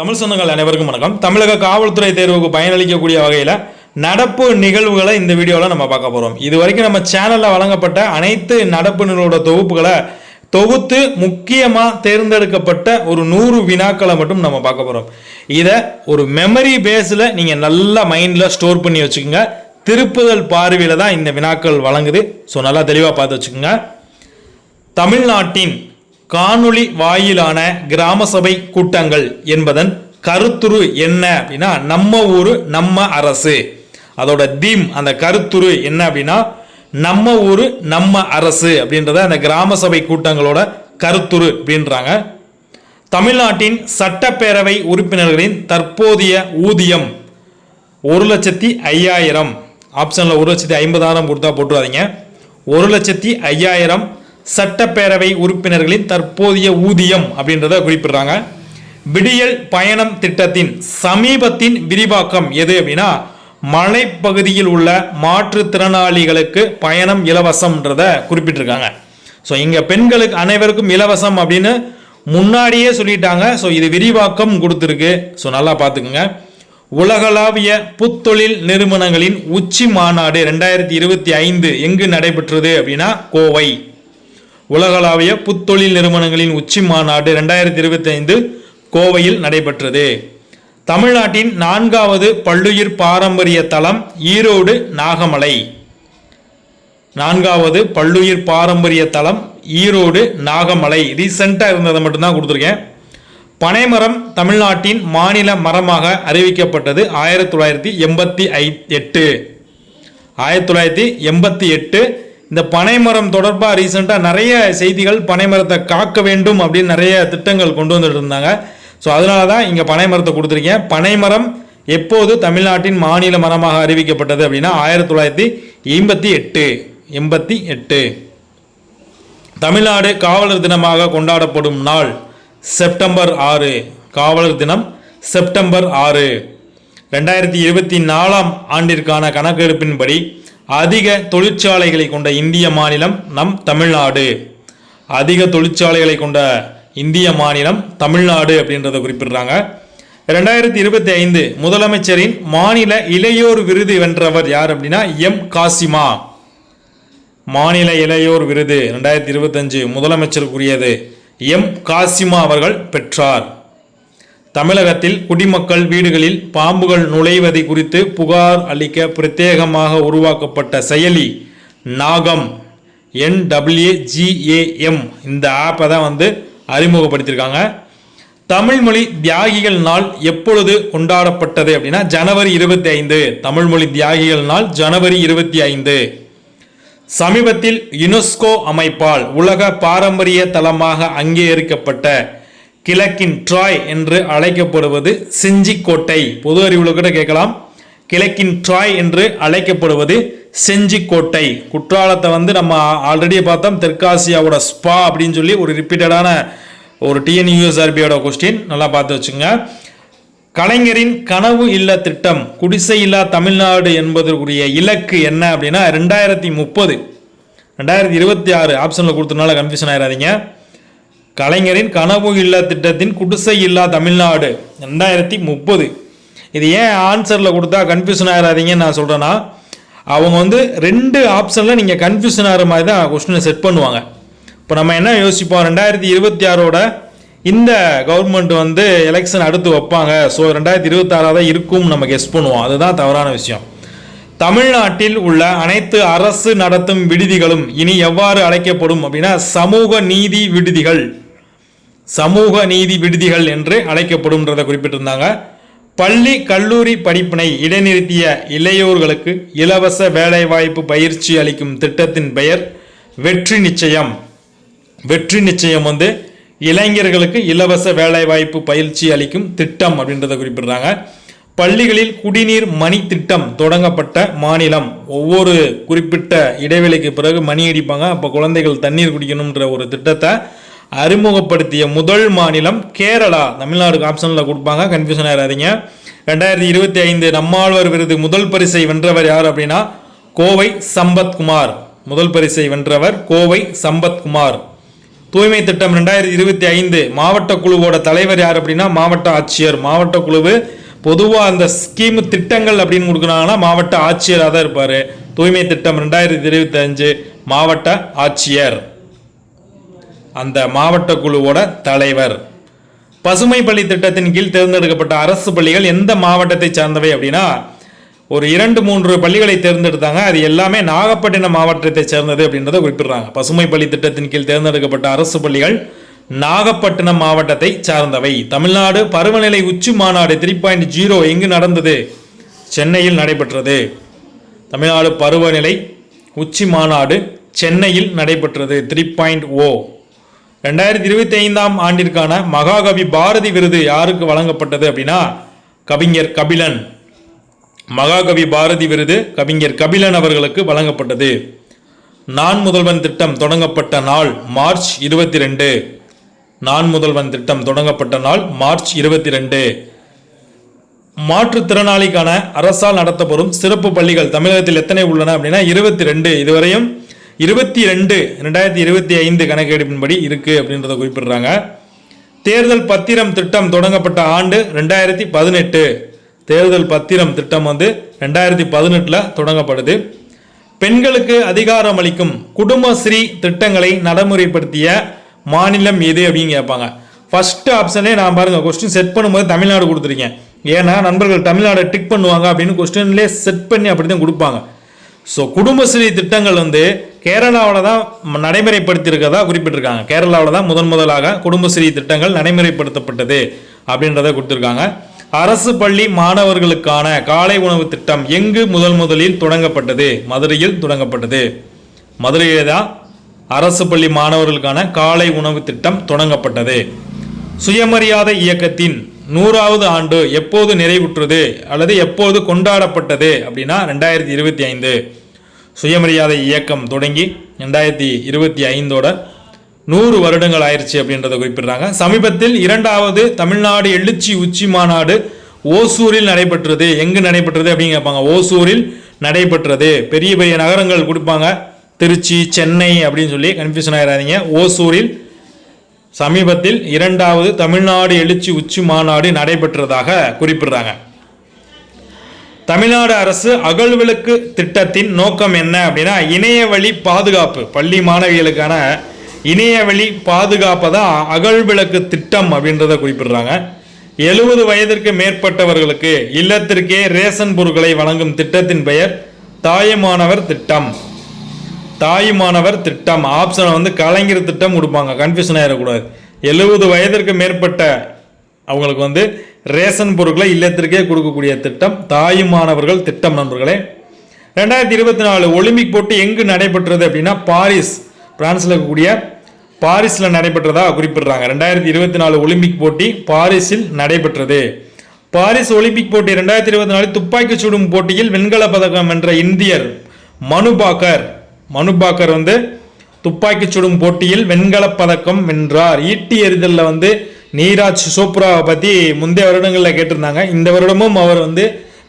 தமிழ் சொந்தங்கள் அனைவருக்கும் வணக்கம். தமிழக காவல்துறை தேர்வுக்கு பயனளிக்கக்கூடிய வகையில் நடப்பு நிகழ்வுகளை இந்த வீடியோவில் நம்ம பார்க்க போகிறோம் இது வரைக்கும் நம்ம சேனலில் வழங்கப்பட்ட அனைத்து நடப்பு நிகழ்வோட தொகுப்புகளை தொகுத்து முக்கியமாக தேர்ந்தெடுக்கப்பட்ட ஒரு நூறு வினாக்களை மட்டும் நம்ம பார்க்க போகிறோம் இதை ஒரு மெமரி பேஸில் நீங்கள் நல்லா மைண்டில் ஸ்டோர் பண்ணி வச்சுக்கோங்க. திருப்புதல் பார்வையில் தான் இந்த வினாக்கள் வழங்குது. ஸோ நல்லா தெளிவாக பார்த்து வச்சுக்கோங்க. தமிழ்நாட்டின் காணொளி வாயிலான கிராம சபை கூட்டங்கள் என்பதன் கருத்துரு என்ன அப்படின்னா நம்ம ஊர் நம்ம அரசு. அதோட தீம் அந்த கருத்துரு என்ன அப்படின்னா நம்ம ஊர் நம்ம அரசு அப்படின்றத அந்த கிராம சபை கூட்டங்களோட கருத்துரு அப்படின்றாங்க. தமிழ்நாட்டின் சட்டப்பேரவை உறுப்பினர்களின் தற்போதைய ஊதியம் ஒரு லட்சத்தி ஐயாயிரம். ஆப்ஷனில் ஒரு லட்சத்தி ஐம்பதாயிரம் கொடுத்தா போட்டுறாதீங்க. ஒரு லட்சத்தி ஐயாயிரம் சட்டப்பேரவை உறுப்பினர்களின் தற்போதைய ஊதியம் அப்படின்றத குறிப்பிடுறாங்க. விடியல் பயணம் திட்டத்தின் சமீபத்தின் விரிவாக்கம் எது அப்படின்னா மலைப்பகுதியில் உள்ள மாற்றுத்திறனாளிகளுக்கு பயணம் இலவசம்ன்றத குறிப்பிட்டிருக்காங்க. ஸோ இங்கே பெண்களுக்கு அனைவருக்கும் இலவசம் அப்படின்னு முன்னாடியே சொல்லிட்டாங்க. ஸோ இது விரிவாக்கம் கொடுத்துருக்கு. ஸோ நல்லா பார்த்துக்குங்க. உலகளாவிய புத்தொழில் நிறுவனங்களின் உச்சி மாநாடு ரெண்டாயிரத்தி இருபத்தி ஐந்து எங்கு நடைபெற்றது அப்படின்னா கோவை. உலகளாவிய புத்தொழில் நிறுவனங்களின் உச்சி மாநாடு ரெண்டாயிரத்தி இருபத்தி ஐந்து கோவையில் நடைபெற்றது. தமிழ்நாட்டின் நான்காவது பல்லுயிர் பாரம்பரிய தலம் ஈரோடு நாகமலை. நான்காவது பல்லுயிர் பாரம்பரிய தலம் ஈரோடு நாகமலை. ரீசெண்டாக இருந்ததை மட்டும்தான் கொடுத்துருக்கேன். பனைமரம் தமிழ்நாட்டின் மாநில மரமாக அறிவிக்கப்பட்டது ஆயிரத்தி தொள்ளாயிரத்தி எண்பத்தி ஐ எட்டு. ஆயிரத்தி தொள்ளாயிரத்தி எண்பத்தி எட்டு இந்த பனைமரம் தொடர்பாக ரீசெண்டாக நிறைய செய்திகள் பனைமரத்தை காக்க வேண்டும் அப்படின்னு நிறைய திட்டங்கள் கொண்டு வந்துட்டு இருந்தாங்க. ஸோ அதனால தான் இங்கே பனைமரத்தை கொடுத்துருக்கேன் பனைமரம் எப்போது தமிழ்நாட்டின் மாநில மரமாக அறிவிக்கப்பட்டது அப்படின்னா ஆயிரத்தி தொள்ளாயிரத்தி எண்பத்தி எட்டு. எண்பத்தி எட்டு. தமிழ்நாடு காவலர் தினமாக கொண்டாடப்படும் நாள் செப்டம்பர் ஆறு. காவலர் தினம் செப்டம்பர் ஆறு. ரெண்டாயிரத்தி இருபத்தி நாலாம் ஆண்டிற்கான கணக்கெடுப்பின்படி அதிக தொழிற்சாலைகளை கொண்ட இந்திய மாநிலம் நம் தமிழ்நாடு. அதிக தொழிற்சாலைகளை கொண்ட இந்திய மாநிலம் தமிழ்நாடு அப்படின்றத குறிப்பிடுறாங்க. ரெண்டாயிரத்தி இருபத்தி ஐந்து முதலமைச்சரின் மாநில இளையோர் விருது வென்றவர் யார் அப்படின்னா எம். காசிமா. மாநில இளையோர் விருது ரெண்டாயிரத்தி இருபத்தஞ்சு முதலமைச்சருக்குரியது எம். காசிமா அவர்கள் பெற்றார். தமிழகத்தில் குடிமக்கள் வீடுகளில் பாம்புகள் நுழைவது குறித்து புகார் அளிக்க பிரத்யேகமாக உருவாக்கப்பட்ட செயலி நாகம் என்டபிள்யூஜிஏஎம் இந்த ஆப்பை தான் வந்து அறிமுகப்படுத்தியிருக்காங்க. தமிழ்மொழி தியாகிகள் நாள் எப்பொழுது கொண்டாடப்பட்டது அப்படின்னா ஜனவரி இருபத்தி ஐந்து தமிழ்மொழி தியாகிகள் நாள் ஜனவரி இருபத்தி ஐந்து சமீபத்தில் யுனெஸ்கோ அமைப்பால் உலக பாரம்பரிய தலமாக அங்கீகரிக்கப்பட்ட கிழக்கின் ட்ராய் என்று அழைக்கப்படுவது செஞ்சிக்கோட்டை. பொது அறிவுல கூட கேட்கலாம். கிழக்கின் ட்ராய் என்று அழைக்கப்படுவது செஞ்சிக்கோட்டை. குற்றாலத்தை வந்து நம்ம ஆல்ரெடி பார்த்தோம். தெற்காசியாவோட ஸ்பா அப்படின்னு சொல்லி ஒரு ரிப்பீட்டடான ஒரு டிஎன்யூஎஸ்ஆர்பியோட கொஸ்டின் நல்லா பார்த்து வச்சுங்க. கலைஞரின் கனவு இல்ல திட்டம் குடிசை இல்லா தமிழ்நாடு என்பதற்குரிய இலக்கு என்ன அப்படின்னா ரெண்டாயிரத்தி முப்பது. ரெண்டாயிரத்தி இருபத்தி ஆறு. ஆப்ஷனில் கொடுத்தனால கன்ஃபியூஷன் ஆயிடாதீங்க கலைஞரின் கனவு இல்ல திட்டத்தின் குடிசை இல்லா தமிழ்நாடு. ரெண்டாயிரத்தி முப்பது. இது ஏன் ஆன்சரில் கொடுத்தா கன்ஃபியூஷன் ஆகிறாதீங்கன்னு நான் சொல்கிறேன்னா அவங்க வந்து ரெண்டு ஆப்ஷனில் நீங்கள் கன்ஃபியூஷன் ஆகிற மாதிரி தான் கொஸ்டினை செட் பண்ணுவாங்க. இப்போ நம்ம என்ன யோசிப்போம்? ரெண்டாயிரத்தி இருபத்தி ஆறோட இந்த கவர்மெண்ட் வந்து எலெக்ஷன் அடுத்து வைப்பாங்க. ஸோ ரெண்டாயிரத்தி இருபத்தாறாக தான் இருக்கும் நம்ம கெஸ் பண்ணுவோம். அதுதான் தவறான விஷயம். தமிழ்நாட்டில் உள்ள அனைத்து அரசு நடத்தும் விடுதிகளும் இனி எவ்வாறு அழைக்கப்படும் அப்படின்னா சமூக நீதி விடுதிகள். சமூக நீதி விடுதிகள் என்று அழைக்கப்படும்ன்றதை குறிப்பிட்டிருந்தாங்க. பள்ளி கல்லூரி படிப்பினை இடைநிறுத்திய இளையோர்களுக்கு இலவச வேலைவாய்ப்பு பயிற்சி அளிக்கும் திட்டத்தின் பெயர் வெற்றி நிச்சயம். வெற்றி நிச்சயம் வந்து இளைஞர்களுக்கு இலவச வேலைவாய்ப்பு பயிற்சி அளிக்கும் திட்டம் அப்படின்றத குறிப்பிடுறாங்க பள்ளிகளில் குடிநீர் மணி திட்டம் தொடங்கப்பட்ட மாநிலம். ஒவ்வொரு குறிப்பிட்ட இடைவெளிக்கு பிறகு மணி அடிப்பாங்க. அப்போ குழந்தைகள் தண்ணீர் குடிக்கணுன்ற ஒரு திட்டத்தை அறிமுகப்படுத்திய முதல் மாநிலம் கேரளா. தமிழ்நாடு ஆப்ஷனில் கொடுப்பாங்க. கன்ஃபியூஷன் ஆயிடாதீங்க. ரெண்டாயிரத்தி இருபத்தி ஐந்து நம்மாழ்வார் விருது முதல் பரிசை வென்றவர் யார் அப்படின்னா கோவை சம்பத்குமார். முதல் பரிசை வென்றவர் கோவை சம்பத்குமார். தூய்மை திட்டம் ரெண்டாயிரத்தி இருபத்தி ஐந்து மாவட்ட குழுவோட தலைவர் யார் அப்படின்னா மாவட்ட ஆட்சியர். மாவட்ட குழுவு பொதுவாக அந்த ஸ்கீம் திட்டங்கள் அப்படின்னு கொடுக்குறாங்கன்னா மாவட்ட ஆட்சியராக தான் இருப்பார். தூய்மை திட்டம் ரெண்டாயிரத்தி இருபத்தி அஞ்சு மாவட்ட ஆட்சியர். அந்த மாவட்ட குழுவோட தலைவர். பசுமை பள்ளி திட்டத்தின் கீழ் தேர்ந்தெடுக்கப்பட்ட அரசு பள்ளிகள் எந்த மாவட்டத்தை சார்ந்தவை அப்படின்னா ஒரு இரண்டு மூன்று பள்ளிகளை தேர்ந்தெடுத்தாங்க. அது எல்லாமே நாகப்பட்டினம் மாவட்டத்தை சேர்ந்தது அப்படின்றத குறிப்பிடுறாங்க. பசுமை பள்ளி திட்டத்தின் கீழ் தேர்ந்தெடுக்கப்பட்ட அரசு பள்ளிகள் நாகப்பட்டினம் மாவட்டத்தை சார்ந்தவை. தமிழ்நாடு பருவநிலை உச்சி மாநாடு த்ரீ பாயிண்ட் ஜீரோ எங்கு நடந்தது? சென்னையில் நடைபெற்றது. தமிழ்நாடு பருவநிலை உச்சி மாநாடு சென்னையில் நடைபெற்றது த்ரீ பாயிண்ட் ஓ ரெண்டாயிரத்தி இருபத்தி ஐந்தாம் ஆண்டிற்கான மகாகவி பாரதி விருது யாருக்கு வழங்கப்பட்டது அப்படின்னா கவிஞர் கபிலன். மகாகவி பாரதி விருது கவிஞர் கபிலன் அவர்களுக்கு வழங்கப்பட்டது. நான் முதல்வன் திட்டம் தொடங்கப்பட்ட நாள் மார்ச் இருபத்தி ரெண்டு நான் முதல்வன் திட்டம் தொடங்கப்பட்ட நாள் மார்ச் இருபத்தி ரெண்டு மாற்றுத்திறனாளிக்கான அரசால் நடத்தப்படும் சிறப்பு பள்ளிகள் தமிழகத்தில் எத்தனை உள்ளன அப்படின்னா இருபத்தி ரெண்டு இதுவரையும் இருபத்தி ரெண்டு ரெண்டாயிரத்தி இருபத்தி ஐந்து கணக்கெடுப்பின்படி இருக்குது அப்படின்றத குறிப்பிடுறாங்க. தேர்தல் பத்திரம் திட்டம் தொடங்கப்பட்ட ஆண்டு ரெண்டாயிரத்தி பதினெட்டு. தேர்தல் பத்திரம் திட்டம் வந்து ரெண்டாயிரத்தி பதினெட்டில் தொடங்கப்படுது. பெண்களுக்கு அதிகாரம் அளிக்கும் குடும்பஸ்ரீ திட்டங்களை நடைமுறைப்படுத்திய மாநிலம் எது அப்படின்னு கேட்பாங்க. ஃபஸ்ட்டு ஆப்ஷனே நான் பாருங்கள் கொஸ்டின் செட் பண்ணும்போது தமிழ்நாடு கொடுத்துருக்கேன் ஏன்னா நண்பர்கள் தமிழ்நாடை டிக் பண்ணுவாங்க அப்படின்னு கொஸ்டின்லேயே செட் பண்ணி அப்படி தான் கொடுப்பாங்க ஸோ குடும்பஸ்ரீ திட்டங்கள் வந்து கேரளாவில் தான் ம- நடைமுறைப்படுத்தியிருக்கதா குறிப்பிட்டிருக்காங்க. கேரளாவில் தான் முதன் முதலாக குடும்பஸ்ரீ திட்டங்கள் நடைமுறைப்படுத்தப்பட்டது அப்படின்றத கொடுத்துருக்காங்க. அரசு பள்ளி மாணவர்களுக்கான காலை உணவு திட்டம் எங்கு முதல் முதலில் தொடங்கப்பட்டது? மதுரையில் தொடங்கப்பட்டது. மதுரையிலே தான் அரசு பள்ளி மாணவர்களுக்கான காலை உணவு திட்டம் தொடங்கப்பட்டது. சுயமரியாதை இயக்கத்தின் நூறாவது ஆண்டு எப்போது நிறைவுற்றது அல்லது எப்போது கொண்டாடப்பட்டது அப்படின்னா ரெண்டாயிரத்தி இருபத்தி ஐந்து. சுயமரியாதை இயக்கம் தொடங்கி ரெண்டாயிரத்தி இருபத்தி ஐந்தோட நூறு வருடங்கள் ஆயிடுச்சு அப்படின்றத குறிப்பிடுறாங்க. சமீபத்தில் இரண்டாவது தமிழ்நாடு எழுச்சி உச்சி மாநாடு ஓசூரில் நடைபெற்றது. எங்கு நடைபெற்றது அப்படின்னு கேட்பாங்க. ஓசூரில் நடைபெற்றது. பெரிய பெரிய நகரங்கள் கொடுப்பாங்க. திருச்சி சென்னை அப்படின்னு சொல்லி கன்ஃபியூஷன் ஆகிடாதீங்க ஓசூரில் சமீபத்தில் இரண்டாவது தமிழ்நாடு எழுச்சி உச்சி மாநாடு நடைபெற்றதாக குறிப்பிடுறாங்க. தமிழ்நாடு அரசு அகழ்விளக்கு திட்டத்தின் நோக்கம் என்ன அப்படின்னா இணையவழி பாதுகாப்பு பள்ளி மாணவிகளுக்கான இணையவழி பாதுகாப்பை தான் அகழ்விளக்கு திட்டம் அப்படின்றத குறிப்பிடுறாங்க. எழுபது வயதிற்கு மேற்பட்டவர்களுக்கு இல்லத்திற்கே ரேஷன் பொருட்களை வழங்கும் திட்டத்தின் பெயர் தாயுமானவர் திட்டம். தாயுமானவர் திட்டம். ஆப்ஷனை வந்து கலைஞர் திட்டம் கொடுப்பாங்க. கன்ஃபியூஷன் ஆகிடக்கூடாது எழுபது வயதிற்கு மேற்பட்ட அவங்களுக்கு வந்து ரேஷன் பொருட்களை இல்லத்திற்கே கொடுக்கக்கூடிய திட்டம் தாயுமானவர்கள் திட்டம் நண்பர்களே. ரெண்டாயிரத்தி இருபத்தி நாலு ஒலிம்பிக் போட்டி எங்கு நடைபெற்றது அப்படின்னா பாரிஸ் பிரான்ஸில் இருக்கக்கூடிய பாரிஸில் நடைபெற்றதாக குறிப்பிடுறாங்க. ரெண்டாயிரத்தி இருபத்தி நாலு ஒலிம்பிக் போட்டி பாரிஸில் நடைபெற்றது. பாரிஸ் ஒலிம்பிக் போட்டி ரெண்டாயிரத்தி இருபத்தி நாலு துப்பாக்கி சுடும் போட்டியில் வெண்கலப் பதக்கம் வென்ற இந்தியர் மனுபாக்கர் மனுபாக்கர் வந்து துப்பாக்கி சுடும் போட்டியில் வெண்கலப் பதக்கம் வென்றார். ஈட்டி எறிதலில் வந்து நீராஜ் சோப்ராவை பற்றி முந்தைய வருடங்களில் கேட்டிருந்தாங்க. இந்த வருடமும் அவர் வந்து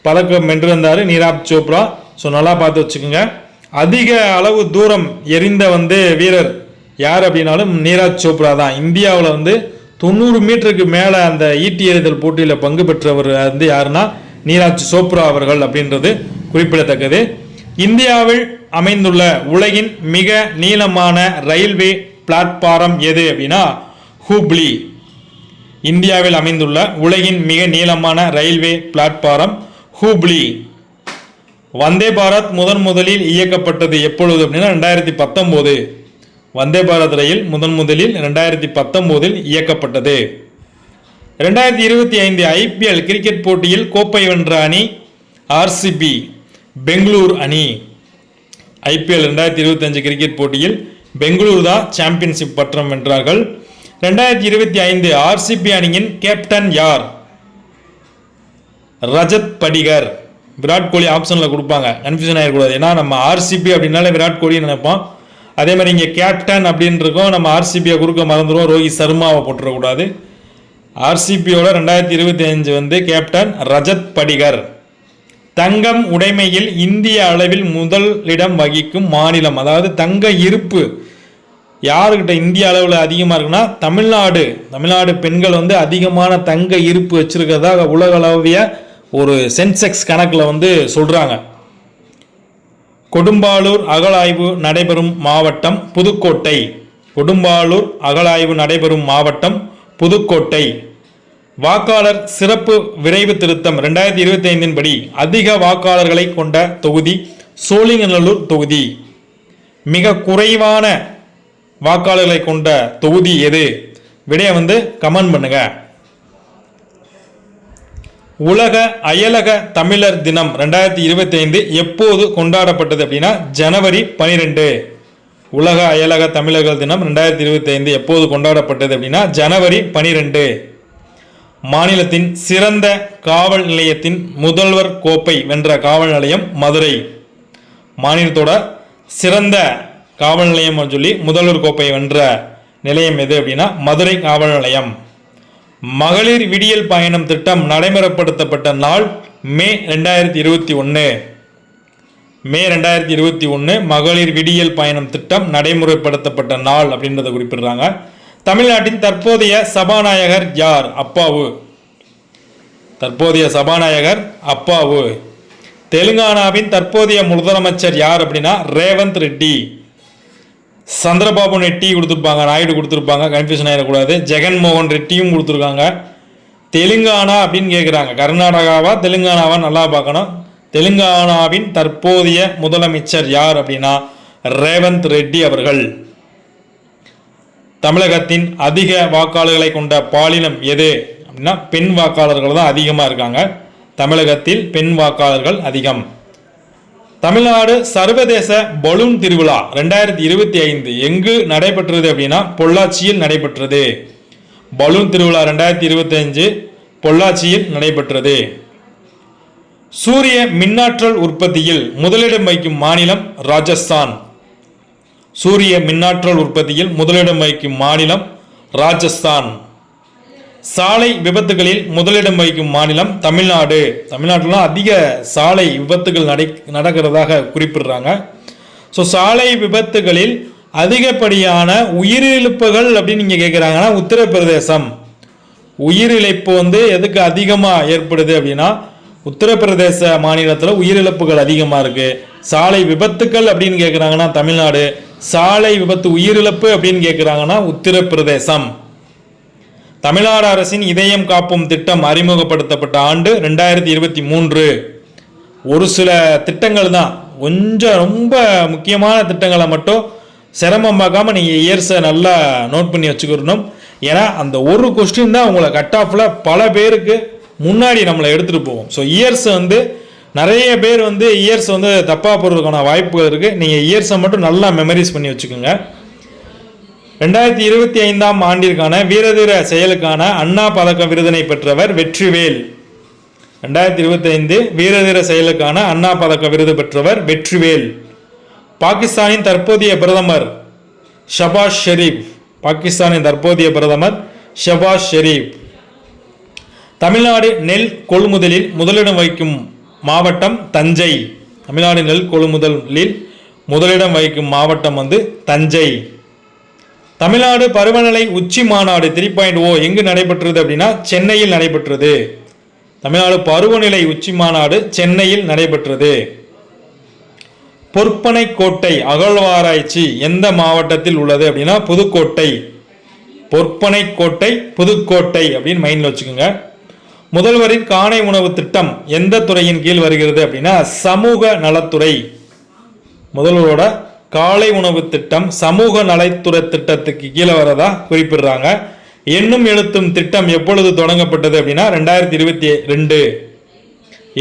பதக்கம் வென்றிருந்தார் நீராஜ் சோப்ரா. ஸோ நல்லா பார்த்து வச்சுக்கோங்க. அதிக அளவு தூரம் எரிந்த வந்து வீரர் யார் அப்படின்னாலும் நீராஜ் சோப்ரா தான். இந்தியாவில் வந்து தொண்ணூறு மீட்டருக்கு மேலே அந்த ஈட்டி எறிதல் போட்டியில் பங்கு பெற்றவர் வந்து யாருன்னா நீராஜ் சோப்ரா அவர்கள் அப்படின்றது குறிப்பிடத்தக்கது. இந்தியாவில் அமைந்துள்ள உலகின் மிக நீளமான ரயில்வே பிளாட்பாரம் எது அப்படின்னா ஹூப்ளி. இந்தியாவில் அமைந்துள்ள உலகின் மிக நீளமான ரயில்வே பிளாட்பாரம் ஹூப்ளி. வந்தே பாரத் முதன் முதலில் இயக்கப்பட்டது எப்பொழுது அப்படின்னா ரெண்டாயிரத்தி பத்தொம்போது. வந்தே பாரத் ரயில் முதன் முதலில் ரெண்டாயிரத்தி பத்தொம்போதில் இயக்கப்பட்டது. ரெண்டாயிரத்தி இருபத்தி ஐந்து ஐபிஎல் கிரிக்கெட் போட்டியில் கோப்பை வென்ற அணி ஆர்சிபி பெங்களூர் அணி. ஐபிஎல் ரெண்டாயிரத்தி இருபத்தஞ்சு கிரிக்கெட் போட்டியில் பெங்களூர் தான் சாம்பியன்ஷிப் பட்டம் வென்றார்கள். ரெண்டாயிரத்தி இருபத்தி ஐந்து ஆர்சிபி அணியின் கேப்டன் யார்? ரஜத் படிகர். விராட் கோலி ஆப்ஷனில் கொடுப்பாங்க. கன்ஃபியூஷன் ஆகிடக்கூடாது ஏன்னா நம்ம ஆர்சிபி அப்படின்னாலே விராட் கோலின்னு நினைப்போம். அதே மாதிரி இங்கே கேப்டன் அப்படின்றக்கும் நம்ம ஆர்சிபியை கொடுக்க மறந்துடுவோம் ரோஹித் சர்மாவை போட்டுறக்கூடாது. ஆர்சிபியோட ரெண்டாயிரத்தி இருபத்தி அஞ்சு வந்து கேப்டன் ரஜத் படிகர். தங்கம் உடைமையில் இந்திய அளவில் முதலிடம் வகிக்கும் மாநிலம் அதாவது தங்க இருப்பு யாருக்கிட்ட இந்திய அளவில் அதிகமாக இருக்குன்னா தமிழ்நாடு. தமிழ்நாடு பெண்கள் வந்து அதிகமான தங்க இருப்பு வச்சிருக்கிறதா உலகளவிய ஒரு சென்செக்ஸ் கணக்கில் வந்து சொல்கிறாங்க கொடும்பாளூர் அகழாய்வு நடைபெறும் மாவட்டம் புதுக்கோட்டை. கொடும்பாளூர் அகழாய்வு நடைபெறும் மாவட்டம் புதுக்கோட்டை. வாக்காளர் சிறப்பு விரைவு திருத்தம் ரெண்டாயிரத்தி இருபத்தி ஐந்தின் படி அதிக வாக்காளர்களை கொண்ட தொகுதி சோழிங்கநல்லூர் தொகுதி. மிக குறைவான வாக்காளர்களை கொண்ட தொகுதி எது? விடையை வந்து கமெண்ட் பண்ணுங்க. உலக அயலக தமிழர் தினம் ரெண்டாயிரத்தி இருபத்தி ஐந்து எப்போது கொண்டாடப்பட்டது அப்படின்னா ஜனவரி பனிரெண்டு. உலக அயலக தமிழர்கள் தினம் ரெண்டாயிரத்தி இருபத்தி ஐந்து எப்போது கொண்டாடப்பட்டது அப்படின்னா ஜனவரி பனிரெண்டு. மாநிலத்தின் சிறந்த காவல் நிலையத்தின் முதல்வர் கோப்பை வென்ற காவல் நிலையம் மதுரை. மாநிலத்தோட சிறந்த காவல் நிலையம் சொல்லி முதல்வர் கோப்பை வென்ற நிலையம் எது அப்படின்னா மதுரை காவல் நிலையம். மகளிர் விடியல் பயணம் திட்டம் நடைமுறைப்படுத்தப்பட்ட நாள் மே ரெண்டாயிரத்தி இருபத்தி ஒன்று மே ரெண்டாயிரத்தி இருபத்தி ஒன்று மகளிர் விடியல் பயணம் திட்டம் நடைமுறைப்படுத்தப்பட்ட நாள் அப்படின்றத குறிப்பிடுறாங்க. தமிழ்நாட்டின் தற்போதைய சபாநாயகர் யார்? அப்பாவு. தற்போதைய சபாநாயகர் அப்பாவு. தெலுங்கானாவின் தற்போதைய முதலமைச்சர் யார் அப்படின்னா ரேவந்த் ரெட்டி. சந்திரபாபு ரெட்டி கொடுத்துருப்பாங்க நாயுடு கொடுத்துருப்பாங்க கன்ஃபியூஷன் ஆகிடக்கூடாது ஜெகன்மோகன் ரெட்டியும் கொடுத்துருக்காங்க. தெலுங்கானா அப்படின்னு கேட்குறாங்க கர்நாடகாவா தெலுங்கானாவா நல்லா பார்க்கணும். தெலுங்கானாவின் தற்போதைய முதலமைச்சர் யார் அப்படின்னா ரேவந்த் ரெட்டி அவர்கள். தமிழகத்தின் அதிக வாக்காளர்களை கொண்ட பாலினம் எது அப்படின்னா பெண் வாக்காளர்கள் தான் அதிகமாக இருக்காங்க. தமிழகத்தில் பெண் வாக்காளர்கள் அதிகம். தமிழ்நாடு சர்வதேச பலூன் திருவிழா ரெண்டாயிரத்தி இருபத்தி ஐந்து எங்கு நடைபெற்றது அப்படின்னா பொள்ளாச்சியில் நடைபெற்றது. பலூன் திருவிழா ரெண்டாயிரத்தி இருபத்தி அஞ்சு பொள்ளாச்சியில் நடைபெற்றது. சூரிய மின்னாற்றல் உற்பத்தியில் முதலிடம் வைக்கும் மாநிலம் ராஜஸ்தான். சூரிய மின்னாற்றல் உற்பத்தியில் முதலிடம் வைக்கும் மாநிலம் ராஜஸ்தான். சாலை விபத்துகளில் முதலிடம் வகிக்கும் மாநிலம் தமிழ்நாடு. தமிழ்நாட்டிலாம் அதிக சாலை விபத்துகள் நடை நடக்கிறதாக குறிப்பிடுறாங்க. ஸோ சாலை விபத்துகளில் அதிகப்படியான உயிரிழப்புகள் அப்படின்னு நீங்கள் கேட்குறாங்கன்னா உத்தரப்பிரதேசம். உயிரிழப்பு வந்து எதுக்கு அதிகமாக ஏற்படுது அப்படின்னா உத்தரப்பிரதேச மாநிலத்தில் உயிரிழப்புகள் அதிகமாக இருக்குது சாலை விபத்துக்கள் அப்படின்னு கேட்குறாங்கன்னா தமிழ்நாடு. சாலை விபத்து உயிரிழப்பு அப்படின்னு கேட்குறாங்கன்னா உத்தரப்பிரதேசம். தமிழ்நாடு அரசின் இதயம் காப்பும் திட்டம் அறிமுகப்படுத்தப்பட்ட ஆண்டு ரெண்டாயிரத்தி இருபத்தி மூன்று. ஒரு சில திட்டங்கள் தான் கொஞ்சம் ரொம்ப முக்கியமான திட்டங்களை மட்டும் சிரமம் பார்க்காம நீங்கள் இயர்ஸை நல்லா நோட் பண்ணி வச்சுக்கணும். ஏன்னா அந்த ஒரு கொஸ்டின் தான் உங்களை கட் ஆஃபில் பல பேருக்கு முன்னாடி நம்மளை எடுத்துகிட்டு போவோம் ஸோ இயர்ஸ் வந்து நிறைய பேர் வந்து இயர்ஸ் வந்து தப்பாக போடுறதுக்கான வாய்ப்புகள் இருக்குது நீங்கள் இயர்ஸை மட்டும் நல்லா மெமரிஸ் பண்ணி வச்சுக்கோங்க. ரெண்டாயிரத்தி இருபத்தி ஐந்தாம் ஆண்டிற்கான வீரதீர செயலுக்கான அண்ணா பதக்க விருதினை பெற்றவர் வெற்றிவேல். ரெண்டாயிரத்தி இருபத்தி ஐந்து வீரதீர செயலுக்கான அண்ணா பதக்க விருது பெற்றவர் வெற்றிவேல். பாகிஸ்தானின் தற்போதைய பிரதமர் ஷபாஸ் ஷெரீப். பாகிஸ்தானின் தற்போதைய பிரதமர் ஷபாஸ் ஷெரீப். தமிழ்நாடு நெல் கொள்முதலில் முதலிடம் வகிக்கும் மாவட்டம் தஞ்சை. தமிழ்நாடு நெல் கொள்முதலில் முதலிடம் வகிக்கும் மாவட்டம் வந்து தஞ்சை. தமிழ்நாடு பருவநிலை உச்சி மாநாடு த்ரீ பாயிண்ட் ஓ எங்கு நடைபெற்றது அப்படின்னா சென்னையில் நடைபெற்றது. தமிழ்நாடு பருவநிலை உச்சி மாநாடு சென்னையில் நடைபெற்றது. பொற்பனை கோட்டை அகழ்வாராய்ச்சி எந்த மாவட்டத்தில் உள்ளது அப்படின்னா புதுக்கோட்டை. பொற்பனை கோட்டை புதுக்கோட்டை அப்படின்னு மைண்டில் வச்சுக்கோங்க. முதல்வரின் காணை உணவு திட்டம் எந்த துறையின் கீழ் வருகிறது அப்படின்னா சமூக நலத்துறை. முதல்வரோட காலை உணவு திட்டம் சமூக நலத்துறை திட்டத்துக்கு கீழே வரதா குறிப்பிடுறாங்க. எண்ணும் எழுத்தும் திட்டம் எப்பொழுது தொடங்கப்பட்டது அப்படின்னா ரெண்டாயிரத்தி இருபத்தி ரெண்டு.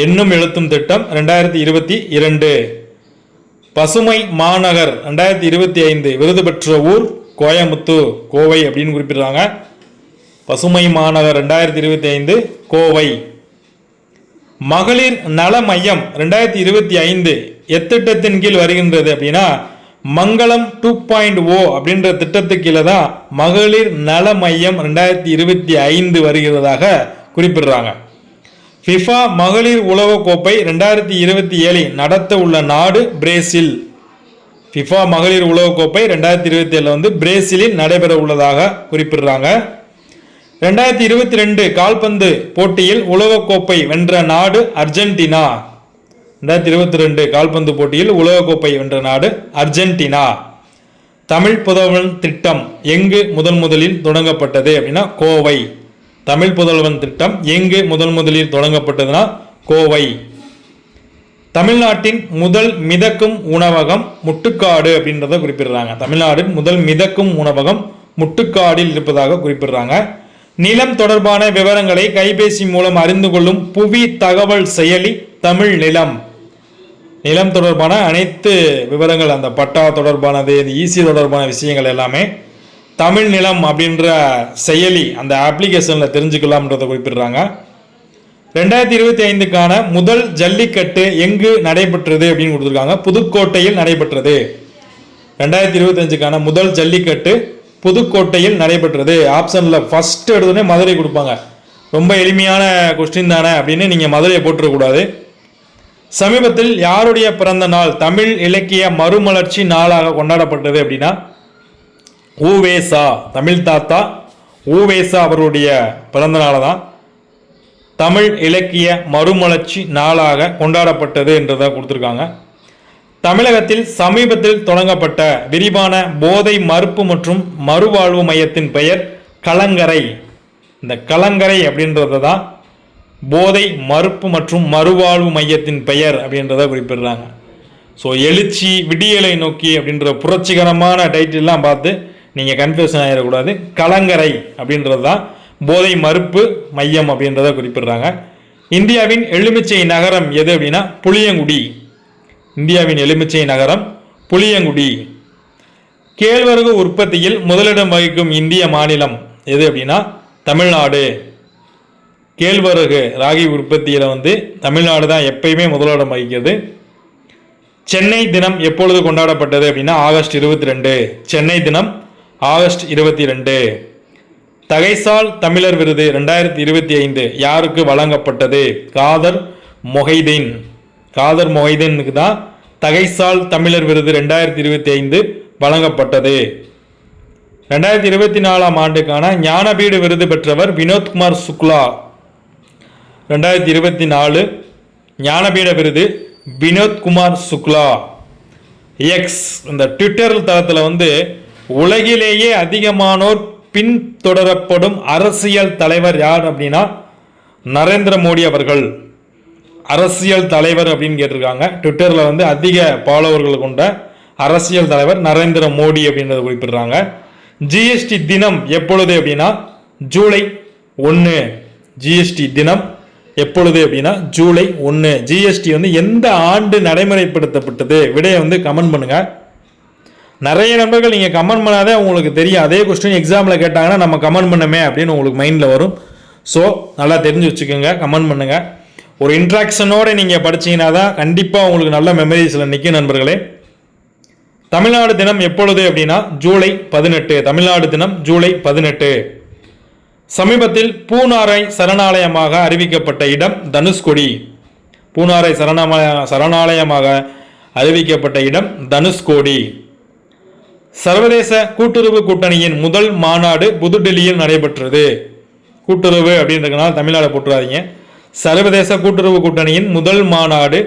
எண்ணும் எழுத்தும் திட்டம் ரெண்டாயிரத்தி இருபத்தி இரண்டு. பசுமை மாநகர் ரெண்டாயிரத்தி இருபத்தி ஐந்து. விருது பெற்ற ஊர் கோயமுத்தூர் கோவை அப்படின்னு குறிப்பிடுறாங்க. பசுமை மாநகர் ரெண்டாயிரத்தி இருபத்தி ஐந்து கோவை. மகளிர் நல மையம் ரெண்டாயிரத்தி இருபத்தி ஐந்து எத்திட்டத்தின் கீழ் வருகின்றது அப்படின்னா மங்களம் டூ பாயிண்ட் ஓ அப்படின்ற திட்டத்துக்கு கீழே தான் மகளிர் நல மையம் ரெண்டாயிரத்தி இருபத்தி ஐந்து வருகிறதாக குறிப்பிடுறாங்க. ஃபிஃபா மகளிர் உலகக்கோப்பை ரெண்டாயிரத்தி இருபத்தி ஏழில் நடத்த உள்ள நாடு பிரேசில். ஃபிஃபா மகளிர் உலகக்கோப்பை ரெண்டாயிரத்தி இருபத்தி ஏழில் வந்து பிரேசிலில் நடைபெற உள்ளதாக குறிப்பிடுறாங்க. ரெண்டாயிரத்தி இருபத்தி ரெண்டு கால்பந்து போட்டியில் உலகக்கோப்பை வென்ற நாடு அர்ஜென்டினா. ரெண்டாயிரத்தி இருபத்தி ரெண்டு கால்பந்து போட்டியில் உலகக்கோப்பை வென்ற நாடு அர்ஜென்டினா. தமிழ் புதல்வன் திட்டம் எங்கு முதன் முதலில் தொடங்கப்பட்டது அப்படின்னா கோவை. தமிழ் புதல்வன் திட்டம் எங்கு முதன் முதலில் தொடங்கப்பட்டதுன்னா கோவை. தமிழ்நாட்டின் முதல் மிதக்கும் உணவகம் முட்டுக்காடு அப்படின்றத குறிப்பிடுறாங்க. தமிழ்நாட்டின் முதல் மிதக்கும் உணவகம் முட்டுக்காடில் இருப்பதாக குறிப்பிடுறாங்க. நிலம் தொடர்பான விவரங்களை கைபேசி மூலம் அறிந்து கொள்ளும் புவி தகவல் செயலி தமிழ் நிலம். நிலம் தொடர்பான அனைத்து விவரங்கள் அந்த பட்டா தொடர்பானது இந்த ஈசி தொடர்பான விஷயங்கள் எல்லாமே தமிழ் நிலம் அப்படின்ற செயலி அந்த அப்ளிகேஷனில் தெரிஞ்சுக்கலாம்ன்றதை குறிப்பிடுறாங்க. ரெண்டாயிரத்தி இருபத்தி ஐந்துக்கான முதல் ஜல்லிக்கட்டு எங்கு நடைபெற்றது அப்படின்னு கொடுத்துருக்காங்க. புதுக்கோட்டையில் நடைபெற்றது. ரெண்டாயிரத்தி இருபத்தஞ்சுக்கான முதல் ஜல்லிக்கட்டு புதுக்கோட்டையில் நடைபெற்றது. ஆப்ஷனில் ஃபஸ்ட்டு எடுத்தோடனே மதுரை கொடுப்பாங்க. ரொம்ப எளிமையான கொஸ்டின் தானே அப்படின்னு நீங்கள் மதுரையை போட்டுறக்கூடாது. சமீபத்தில் யாருடைய பிறந்த நாள் தமிழ் இலக்கிய மறுமலர்ச்சி நாளாக கொண்டாடப்பட்டது அப்படின்னா ஊவேசா தமிழ் தாத்தா ஊவேசா அவருடைய பிறந்த நாளை தான் தமிழ் இலக்கிய மறுமலர்ச்சி நாளாக கொண்டாடப்பட்டது என்றதை கொடுத்துருக்காங்க. தமிழகத்தில் சமீபத்தில் தொடங்கப்பட்ட விரிவான போதை மறுப்பு மற்றும் மறுவாழ்வு மையத்தின் பெயர் கலங்கரை. இந்த கலங்கரை அப்படின்றத தான் போதை மறுப்பு மற்றும் மறுவாழ்வு மையத்தின் பெயர் அப்படின்றத குறிப்பிடுறாங்க. ஸோ எழுச்சி விடியலை நோக்கி அப்படின்ற புரட்சிகரமான டைட்டில்லாம் பார்த்து நீங்கள் கன்ஃபியூஷன் ஆகிடக்கூடாது கலங்கரை அப்படின்றது தான் போதை மறுப்பு மையம் அப்படின்றத குறிப்பிடுறாங்க. இந்தியாவின் எலுமிச்சை நகரம் எது அப்படின்னா புளியங்குடி. இந்தியாவின் எலுமிச்சை நகரம் புளியங்குடி. கேழ்வரகு உற்பத்தியில் முதலிடம் வகிக்கும் இந்திய மாநிலம் எது அப்படின்னா தமிழ்நாடு. கேழ்வரகு ராகி உற்பத்தியில் வந்து தமிழ்நாடு தான் எப்பயுமே முதலிடம் வகிக்கிறது. சென்னை தினம் எப்பொழுது கொண்டாடப்பட்டது அப்படின்னா ஆகஸ்ட் இருபத்தி ரெண்டு சென்னை தினம் ஆகஸ்ட் இருபத்தி ரெண்டு தகைசால் தமிழர் விருது ரெண்டாயிரத்தி இருபத்தி ஐந்து யாருக்கு வழங்கப்பட்டது? காதர் மொஹைதீன் காதர் மொஹைதீனுக்கு தான் தகைசால் தமிழர் விருது ரெண்டாயிரத்தி இருபத்தி ஐந்து வழங்கப்பட்டது. ரெண்டாயிரத்தி இருபத்தி நாலாம் ஆண்டுக்கான ஞானபீடு விருது பெற்றவர் வினோத்குமார் சுக்லா. ரெண்டாயிரத்தி இருபத்தி நாலு ஞானபீட விருது வினோத்குமார் சுக்லா. எக்ஸ் இந்த ட்விட்டர் தளத்தில் வந்து உலகிலேயே அதிகமானோர் பின்தொடரப்படும் அரசியல் தலைவர் யார் அப்படின்னா நரேந்திர மோடி அவர்கள். அரசியல் தலைவர் அப்படின்னு கேட்டிருக்காங்க. ட்விட்டரில் வந்து அதிக ஃபாலோவர்கள் கொண்ட அரசியல் தலைவர் நரேந்திர மோடி அப்படின்றத குறிப்பிடுறாங்க. ஜிஎஸ்டி தினம் எப்பொழுது அப்படின்னா ஜூலை ஒன்று ஜிஎஸ்டி தினம் எப்பொழுது அப்படின்னா ஜூலை ஒன்று ஜிஎஸ்டி வந்து எந்த ஆண்டு நடைமுறைப்படுத்தப்பட்டது? விடையை வந்து கமெண்ட் பண்ணுங்கள் நிறைய நண்பர்கள் நீங்கள் கமெண்ட் பண்ணாதே உங்களுக்கு தெரியும். அதே கொஸ்டின் எக்ஸாமில் கேட்டாங்கன்னா நம்ம கமெண்ட் பண்ணமே அப்படின்னு உங்களுக்கு மைண்டில் வரும். ஸோ நல்லா தெரிஞ்சு வச்சுக்கோங்க. கமெண்ட் பண்ணுங்கள் ஒரு இன்ட்ராக்ஷனோடு நீங்கள் படிச்சீங்கன்னா தான் கண்டிப்பாக உங்களுக்கு நல்ல மெமரிஸில் நிற்கும் நண்பர்களே. தமிழ்நாடு தினம் எப்பொழுது அப்படின்னா ஜூலை பதினெட்டு. தமிழ்நாடு தினம் ஜூலை பதினெட்டு. சமீபத்தில் பூனாரை சரணாலயமாக அறிவிக்கப்பட்ட இடம் தனுஷ்கொடி. பூனாரை சரணாலய சரணாலயமாக அறிவிக்கப்பட்ட இடம் தனுஷ்கோடி. சர்வதேச கூட்டுறவு கூட்டணியின் முதல் மாநாடு புதுடெல்லியில் நடைபெற்றது. கூட்டுறவு அப்படின்றதுனால தமிழ்நாடு போட்டுறாதீங்க. சர்வதேச கூட்டுறவு கூட்டணியின் முதல் மாநாடு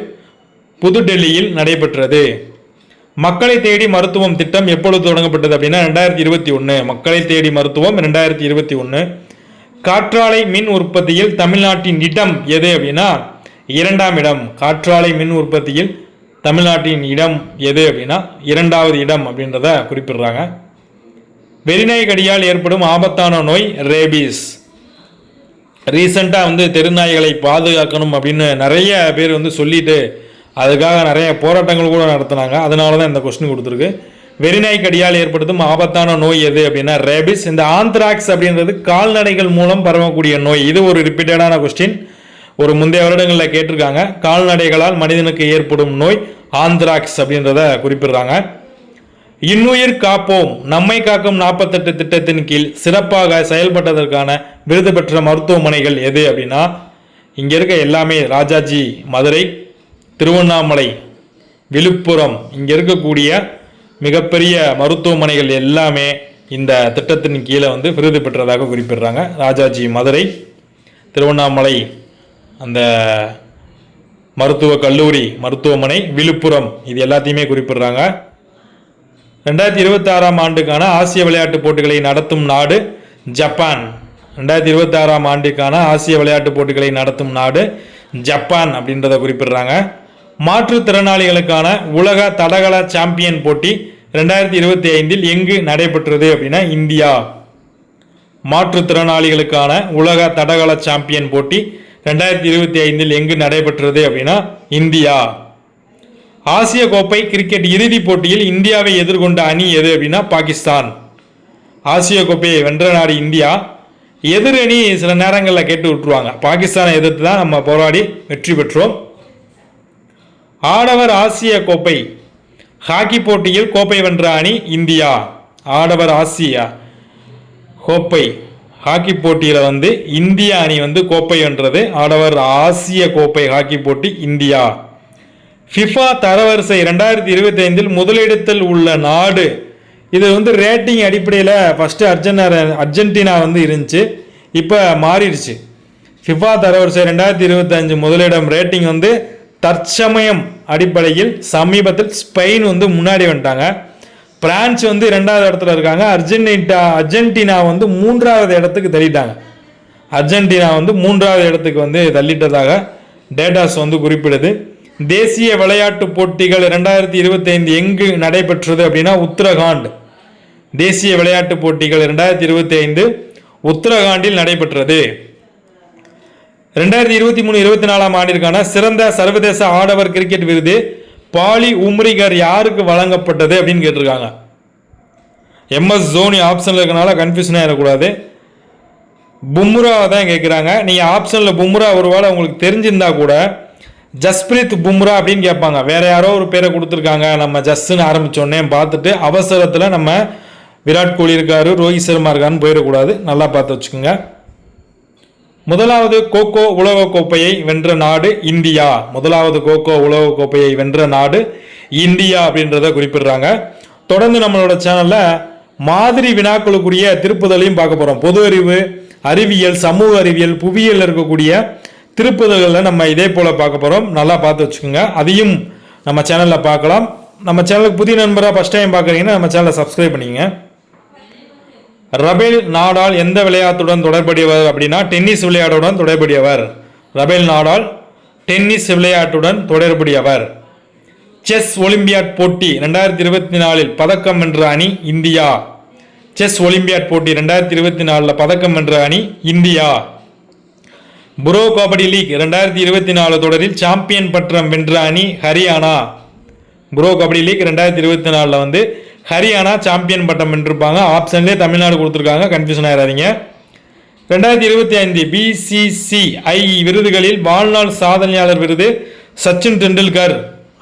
புதுடெல்லியில் நடைபெற்றது. மக்களை தேடி மருத்துவம் திட்டம் எப்பொழுது தொடங்கப்பட்டது அப்படின்னா ரெண்டாயிரத்தி இருபத்தி ஒன்று மக்களை தேடி மருத்துவம் ரெண்டாயிரத்தி இருபத்தி ஒன்று காற்றாலை மின் உற்பத்தியில் தமிழ்நாட்டின் இடம் எது அப்படின்னா இரண்டாம் இடம். காற்றாலை மின் உற்பத்தியில் தமிழ்நாட்டின் இடம் எது அப்படின்னா இரண்டாவது இடம் அப்படின்றத குறிப்பிடுறாங்க. வெறிநாய் கடியால் ஏற்படும் ஆபத்தான நோய் ரேபீஸ் ரீசண்டாக வந்து தெருநாய்களை பாதுகாக்கணும் அப்படின்னு நிறைய பேர் வந்து சொல்லிட்டு அதுக்காக நிறைய போராட்டங்கள் கூட நடத்தினாங்க. அதனால தான் இந்த கொஸ்டின் கொடுத்துருக்கு. வெறிநாய் கடியால் ஏற்படுத்தும் ஆபத்தான நோய் எது அப்படின்னா ரேபிஸ் இந்த ஆந்த்ராக்ஸ் அப்படின்றது கால்நடைகள் மூலம் பரவக்கூடிய நோய். இது ஒரு ரிப்பீட்டடான கொஸ்டின் ஒரு முந்தைய வருடங்களில் கேட்டிருக்காங்க. கால்நடைகளால் மனிதனுக்கு ஏற்படும் நோய் ஆந்த்ராக்ஸ் அப்படின்றத குறிப்பிடுறாங்க. இன்னுயிர் காப்போம். நம்மை காக்கும் நாற்பத்தெட்டு திட்டத்தின் கீழ் சிறப்பாக செயல்பட்டதற்கான விருது பெற்ற மருத்துவமனைகள் எது அப்படின்னா இங்கே இருக்க எல்லாமே ராஜாஜி மதுரை திருவண்ணாமலை விழுப்புரம். இங்கே இருக்கக்கூடிய மிகப்பெரிய மருத்துவமனைகள் எல்லாமே இந்த திட்டத்தின் கீழே வந்து விருது பெற்றதாக குறிப்பிடுறாங்க. ராஜாஜி மதுரை திருவண்ணாமலை அந்த மருத்துவ கல்லூரி மருத்துவமனை விழுப்புரம் இது எல்லாத்தையுமே குறிப்பிடுறாங்க. ரெண்டாயிரத்தி இருபத்தி ஆறாம் ஆண்டுக்கான ஆசிய விளையாட்டுப் போட்டிகளை நடத்தும் நாடு ஜப்பான். ரெண்டாயிரத்தி இருபத்தி ஆறாம் ஆண்டுக்கான ஆசிய விளையாட்டுப் போட்டிகளை நடத்தும் நாடு ஜப்பான் அப்படின்றத குறிப்பிடுறாங்க. மாற்றுத்திறனாளிகளுக்கான உலக தடகள சாம்பியன் போட்டி ரெண்டாயிரத்தி இருபத்தி ஐந்தில் எங்கு நடைபெற்றது அப்படின்னா இந்தியா. மாற்றுத்திறனாளிகளுக்கான உலக தடகள சாம்பியன் போட்டி ரெண்டாயிரத்தி இருபத்தி ஐந்தில் எங்கு நடைபெற்றது அப்படின்னா இந்தியா. ஆசிய கோப்பை கிரிக்கெட் இறுதிப் போட்டியில் இந்தியாவை எதிர்கொண்ட அணி எது அப்படின்னா பாகிஸ்தான். ஆசிய கோப்பையை வென்ற நாடு இந்தியா. எதிர் அணி சில நேரங்களில் கேட்டு விட்டுருவாங்க. பாகிஸ்தானை எதிர்த்து தான் நம்ம போராடி வெற்றி பெற்றோம். ஆடவர் ஆசிய கோப்பை ஹாக்கி போட்டியில் கோப்பை வென்ற அணி இந்தியா ஆடவர் ஆசியா. கோப்பை ஹாக்கி போட்டியில் வந்து இந்திய அணி வந்து கோப்பை வென்றது. ஆடவர் ஆசிய கோப்பை ஹாக்கி போட்டி இந்தியா. ஃபிஃபா தரவரிசை ரெண்டாயிரத்தி இருபத்தி ஐந்தில் முதலிடத்தில் உள்ள நாடு. இது வந்து ரேட்டிங் அடிப்படையில் ஃபஸ்ட்டு அர்ஜென்டினா அர்ஜென்டினா வந்து இருந்துச்சு. இப்போ மாறிடுச்சு. ஃபிஃபா தரவரிசை ரெண்டாயிரத்தி இருபத்தஞ்சு முதலிடம் ரேட்டிங் வந்து தற்சமயம் அடிப்படையில் சமீபத்தில் ஸ்பெயின் வந்து முன்னாடி வந்துட்டாங்க. பிரான்ஸ் வந்து ரெண்டாவது இடத்துல இருக்காங்க. அர்ஜென்டினா அர்ஜென்டினா வந்து மூன்றாவது இடத்துக்கு தள்ளிட்டாங்க. அர்ஜென்டினா வந்து மூன்றாவது இடத்துக்கு வந்து தள்ளிட்டதாக டேட்டாஸ் வந்து குறிப்பிடுது. தேசிய விளையாட்டு போட்டிகள் ரெண்டாயிரத்தி இருபத்தைந்து எங்கு நடைபெற்றது அப்படின்னா உத்தரகாண்ட். தேசிய விளையாட்டு போட்டிகள் ரெண்டாயிரத்தி இருபத்தி ஐந்து உத்தரகாண்டில் நடைபெற்றது. ரெண்டாயிரத்தி இருபத்தி மூணு இருபத்தி நாலாம் ஆண்டிற்கான சிறந்த சர்வதேச ஆடவர் கிரிக்கெட் விருது பாலி உம்ரிகர் யாருக்கு வழங்கப்பட்டது அப்படின்னு கேட்டிருக்காங்க. எம்எஸ் தோனி ஆப்ஷனில் இருக்கனால கன்ஃபியூஷன் ஆகிடக்கூடாது பும்ரா தான் கேட்குறாங்க நீங்கள் ஆப்ஷனில் பும்ரா ஒருவேளை உங்களுக்கு தெரிஞ்சிருந்தா கூட ஜஸ்பிரீத் பும்ரா அப்படின்னு கேட்பாங்க. வேற யாரோ ஒரு பேரை கொடுத்துருக்காங்க. நம்ம ஜஸ்ன்னு ஆரம்பித்தோடனே பார்த்துட்டு அவசரத்தில் நம்ம விராட் கோலி இருக்காரு ரோஹித் சர்மா இருக்காருன்னு போயிடக்கூடாது. நல்லா பார்த்து வச்சுக்கோங்க. முதலாவது கோகோ உலக கோப்பையை வென்ற நாடு இந்தியா. முதலாவது கோகோ உலக கோப்பையை வென்ற நாடு இந்தியா அப்படின்றத குறிப்பிடுறாங்க. தொடர்ந்து நம்மளோட சேனல்ல மாதிரி வினாக்களுக்குரிய திருப்புதலையும் பார்க்க போறோம். பொது அறிவு அறிவியல் சமூக அறிவியல் புவியியல் இருக்கக்கூடிய திருப்புதல்களில் நம்ம இதே போல பார்க்க போறோம். நல்லா பார்த்து வச்சுக்கோங்க. அதையும் நம்ம சேனல்ல பார்க்கலாம். நம்ம சேனலுக்கு புதிய நண்பராக ஃபஸ்ட் டைம் பார்க்குறீங்கன்னா நம்ம சேனலை சப்ஸ்கிரைப் பண்ணிக்கங்க. ரபேல் நாடால் எந்த விளையாட்டுடன் தொடர்புடையவர் அப்படின்னா டென்னிஸ் விளையாட்டுடன் தொடர்புடையவர். ரபேல் நாடால் டென்னிஸ் விளையாட்டுடன் தொடர்புடையவர். செஸ் ஒலிம்பியாட் போட்டி ரெண்டாயிரத்தி இருபத்தி நாலில் பதக்கம் வென்ற அணி இந்தியா. செஸ் ஒலிம்பியாட் போட்டி ரெண்டாயிரத்தி இருபத்தி நாலில் பதக்கம் வென்ற அணி இந்தியா. புரோ கபடி லீக் ரெண்டாயிரத்தி இருபத்தி நாலு தொடரில் சாம்பியன் பட்டம் வென்ற அணி ஹரியானா. புரோ கபடி லீக் ரெண்டாயிரத்தி இருபத்தி நாலில் வந்து ஹரியானா சாம்பியன் பட்டம் வென்றிருப்பாங்க. ஆப்ஷன்லேயே தமிழ்நாடு கொடுத்துருக்காங்க. கன்ஃபியூஷன் ஆயிடாதீங்க ரெண்டாயிரத்தி இருபத்தி ஐந்து பிசிசிஐ விருதுகளில் வாழ்நாள் சாதனையாளர் விருது சச்சின் டெண்டுல்கர்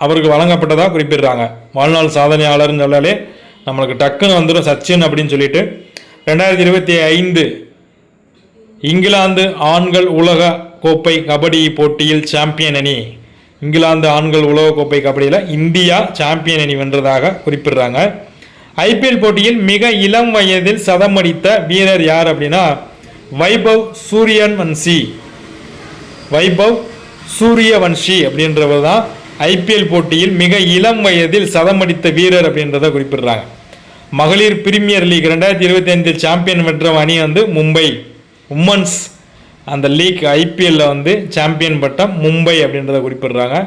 அவருக்கு வழங்கப்பட்டதாக குறிப்பிடுறாங்க. வாழ்நாள் சாதனையாளர்னு சொன்னாலே நம்மளுக்கு டக்குன்னு வந்துடும் சச்சின் அப்படின்னு சொல்லிட்டு. ரெண்டாயிரத்தி இருபத்தி ஐந்து இங்கிலாந்து ஆண்கள் உலக கோப்பை கபடி போட்டியில் சாம்பியன் அணி. இங்கிலாந்து ஆண்கள் உலக கோப்பை கபடியில் இந்தியா சாம்பியன் அணி வென்றதாக குறிப்பிடுறாங்க. ஐபிஎல் போட்டியில் மிக இளம் வயதில் சதம் அடித்த வீரர் யார் அப்படின்னா வைபவ் சூரியன்வன்சி வைபவ் சூரியவன்ஷி அப்படின்றவர் தான் ஐபிஎல் போட்டியில் மிக இளம் வயதில் சதம் அடித்த வீரர் அப்படின்றத குறிப்பிடுறாங்க. மகளிர் பிரீமியர் லீக் ரெண்டாயிரத்தி இருபத்தி ஐந்தில் சாம்பியன் வென்ற அணி வந்து மும்பை உமன்ஸ் அந்த லீக் ஐபிஎல்ல வந்து சாம்பியன் பட்டம் மும்பை அப்படின்றத குறிப்பிடுறாங்க.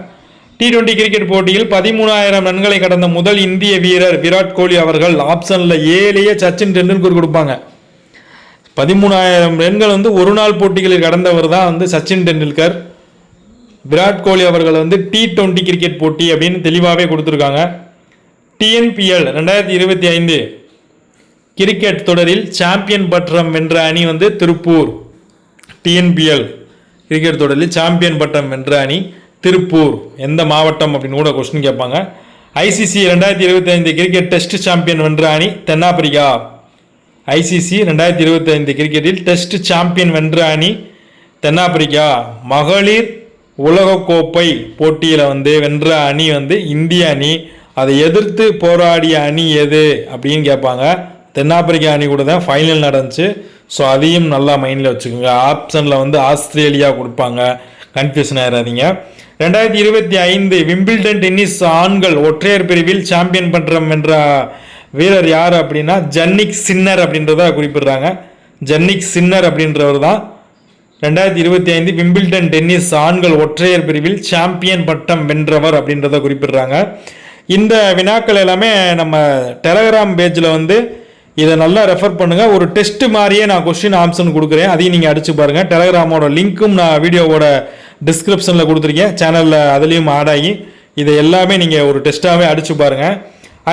டி டுவெண்ட்டி கிரிக்கெட் போட்டியில் பதிமூணாயிரம் ரன்களை கடந்த முதல் இந்திய வீரர் விராட் கோலி அவர்கள் ஆப்ஷனில் ஏழையே சச்சின் டெண்டுல்கர் கொடுப்பாங்க. பதிமூணாயிரம் ரன்கள் வந்து ஒரு நாள் போட்டிகளில் கடந்தவர் தான் வந்து சச்சின் டெண்டுல்கர். விராட் கோலி அவர்கள் வந்து டி டுவெண்ட்டி கிரிக்கெட் போட்டி அப்படின்னு தெளிவாகவே கொடுத்துருக்காங்க. டிஎன்பிஎல் ரெண்டாயிரத்தி இருபத்தி ஐந்து கிரிக்கெட் தொடரில் சாம்பியன் பட்டம் வென்ற அணி வந்து திருப்பூர். டிஎன்பிஎல் கிரிக்கெட் தொடரில் சாம்பியன் பட்டம் வென்ற அணி. திருப்பூர் எந்த மாவட்டம் அப்படின்னு கூட கொஸ்டின் கேட்பாங்க. ஐசிசி ரெண்டாயிரத்தி இருபத்தி ஐந்து கிரிக்கெட் டெஸ்ட் சாம்பியன் வென்ற அணி தென்னாப்பிரிக்கா. ஐசிசி ரெண்டாயிரத்தி இருபத்தி ஐந்து கிரிக்கெட்டில் டெஸ்ட் சாம்பியன் வென்ற அணி தென்னாப்பிரிக்கா. மகளிர் உலகக்கோப்பை போட்டியில் வந்து வென்ற அணி வந்து இந்திய அணி. அதை எதிர்த்து போராடிய அணி எது அப்படின்னு கேட்பாங்க. தென்னாப்பிரிக்கா அணி கூட தான் ஃபைனல் நடந்துச்சு. ஸோ அதையும் நல்லா மைண்டில் வச்சுக்கோங்க. ஆப்ஷனில் வந்து ஆஸ்திரேலியா கொடுப்பாங்க. கன்ஃபியூஷன் ஆயிடாதீங்க ரெண்டாயிரத்தி இருபத்தி ஐந்து விம்பிள்டன் டென்னிஸ் ஆண்கள் ஒற்றையர் பிரிவில் சாம்பியன் பண்ணுறோம் வென்ற வீரர் யார் அப்படின்னா ஜன்னிக் சின்னர் அப்படின்றத குறிப்பிடுறாங்க. ஜன்னிக் சின்னர் அப்படின்றவர் தான். ரெண்டாயிரத்தி இருபத்தி ஐந்து விம்பிள்டன் டென்னிஸ் ஆண்கள் ஒற்றையர் பிரிவில் சாம்பியன் பட்டம் வென்றவர் அப்படின்றத குறிப்பிடுறாங்க. இந்த வினாக்கள் எல்லாமே நம்ம டெலகிராம் பேஜில் வந்து இதை நல்லா ரெஃபர் பண்ணுங்கள் ஒரு டெஸ்ட் மாதிரியே நான் கொஸ்டின் ஆப்ஷன் கொடுக்குறேன். அதையும் நீங்கள் அடிச்சு பாருங்கள் டெலகிராமோட லிங்க்கும் நான் வீடியோவோட டிஸ்கிரிப்ஷனில் கொடுத்துருக்கேன். சேனலில் அதுலேயும் ஆட் ஆகி இதை எல்லாமே நீங்கள் ஒரு டெஸ்ட்டாகவே அடிச்சு பாருங்கள்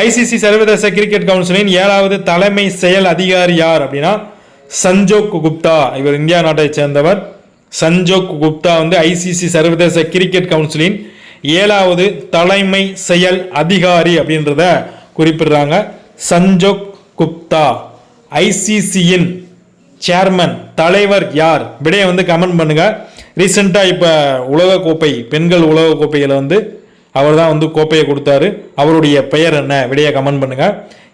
ஐசிசி சர்வதேச கிரிக்கெட் கவுன்சிலின் ஏழாவது தலைமை செயல் அதிகாரி யார் அப்படின்னா சஞ்சோக் குப்தா. இவர் இந்தியா நாட்டை சேர்ந்தவர். சஞ்சோக் குப்தா வந்து ஐசிசி சர்வதேச கிரிக்கெட் கவுன்சிலின் ஏழாவது தலைமை செயல் அதிகாரி அப்படின்றத குறிப்பிடுறாங்க. சஞ்சோக் குப்தா. ஐசிசியின் சேர்மன் தலைவர் யார்? விடையை வந்து கமெண்ட் பண்ணுங்கள் ரீசெண்டாக இப்போ உலகக்கோப்பை பெண்கள் உலகக்கோப்பையில் வந்து அவர் தான் வந்து கோப்பையை கொடுத்தாரு. அவருடைய பெயர் என்ன? விடையை கமெண்ட் பண்ணுங்க.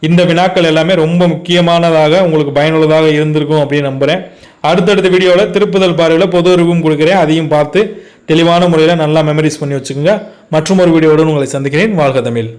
இந்த வினாக்கள் எல்லாமே ரொம்ப முக்கியமானதாக உங்களுக்கு பயனுள்ளதாக இருந்திருக்கும் அப்படின்னு நம்புகிறேன் அடுத்தடுத்த வீடியோவில் திருப்புதல் பார்வையில் பொது அறிவும் கொடுக்குறேன். அதையும் பார்த்து தெளிவான முறையில் நல்லா மெமரிஸ் பண்ணி வச்சுக்கோங்க. மற்றும் ஒரு வீடியோவுடன் உங்களை சந்திக்கிறேன். வாழ்க தமிழ்.